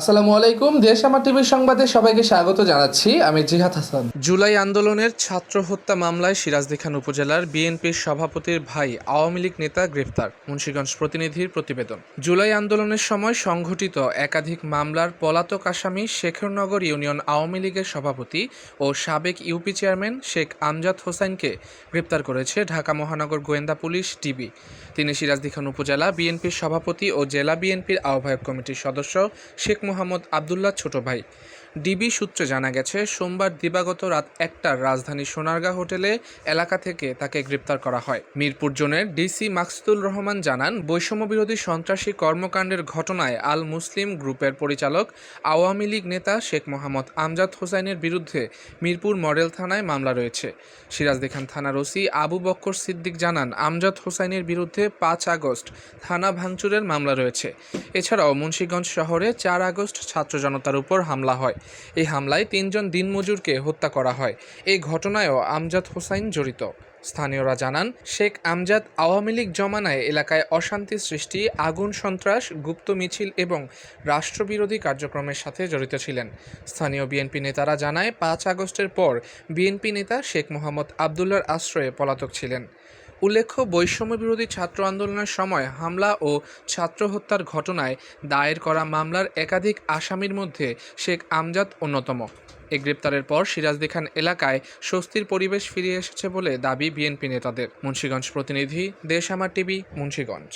আসসালামু আলাইকুম, দেশ আমার টিভির সংবাদে সবাইকে স্বাগত জানাচ্ছি। আমি জিহাদ হাসান। জুলাই আন্দোলনের ছাত্র হত্যা মামলায় সিরাজদিখান উপজেলার বিএনপির সভাপতির ভাই, আওয়ামী লীগ নেতা গ্রেফতার, মুন্সীগঞ্জ প্রতিনিধির প্রতিবেদন। জুলাই আন্দোলনের সময় সংঘটিত একাধিক মামলার পলাতক আসামি শেখরনগর ইউনিয়ন আওয়ামী লীগের সভাপতি ও সাবেক ইউপি চেয়ারম্যান শেখ আমজাদ হোসাইনকে গ্রেপ্তার করেছে ঢাকা মহানগর গোয়েন্দা পুলিশ ডিবি। তিনি সিরাজদিখান উপজেলা বিএনপির সভাপতি ও জেলা বিএনপির আহ্বায়ক কমিটির সদস্য শেখ মোহাম্মদ আবদুল্লাহ ছোট ভাই। ডিবি সূত্রে জানা গেছে, সোমবার দিবাগত রাত একটার রাজধানী সোনারগাঁ হোটেলে এলাকা থেকে তাকে গ্রেপ্তার করা হয়। মিরপুর জোনের ডিসি মাকসুদুল রহমান জানান বৈষম্য বিরোধী সন্ত্রাসী কর্মকাণ্ডের ঘটনায় আল মুসলিম গ্রুপের পরিচালক, আওয়ামী লীগ নেতা শেখ মোহাম্মদ আমজাদ হোসাইনের বিরুদ্ধে মিরপুর মডেল থানায় মামলা রয়েছে। সিরাজদিখান থানার ওসি আবু বক্কর সিদ্দিক জানান, আমজাদ হোসাইনের বিরুদ্ধে পাঁচ আগস্ট থানা ভাঙচুরের মামলা রয়েছে। এছাড়াও মুন্সিগঞ্জ শহরে চার আগস্ট ছাত্র জনতার উপর হামলা হয়। এই হামলায় তিনজন দিনমজুরকে হত্যা করা হয়। এই ঘটনায়ও আমজাদ হোসাইন জড়িত। স্থানীয়রা জানান, শেখ আমজাদ আওয়ামী লীগ জমানায় এলাকায় অশান্তি সৃষ্টি, আগুন, সন্ত্রাস, গুপ্ত মিছিল এবং রাষ্ট্রবিরোধী কার্যক্রমের সাথে জড়িত ছিলেন। স্থানীয় বিএনপি নেতারা জানায়, পাঁচ আগস্টের পর বিএনপি নেতা শেখ মোহাম্মদ আবদুল্লার আশ্রয়ে পলাতক ছিলেন। উল্লেখ্য বৈষম্য বিরোধী ছাত্র আন্দোলনের সময় হামলা ও ছাত্র হত্যার ঘটনায় দায়ের করা মামলার একাধিক আসামির মধ্যে শেখ আমজাদ অন্যতম। এ গ্রেপ্তারের পর সিরাজদি খান এলাকায় স্বস্তির পরিবেশ ফিরে এসেছে বলে দাবি বিএনপি নেতাদের। মুন্সীগঞ্জ প্রতিনিধি দেশ আমার টিভি, মুন্সিগঞ্জ।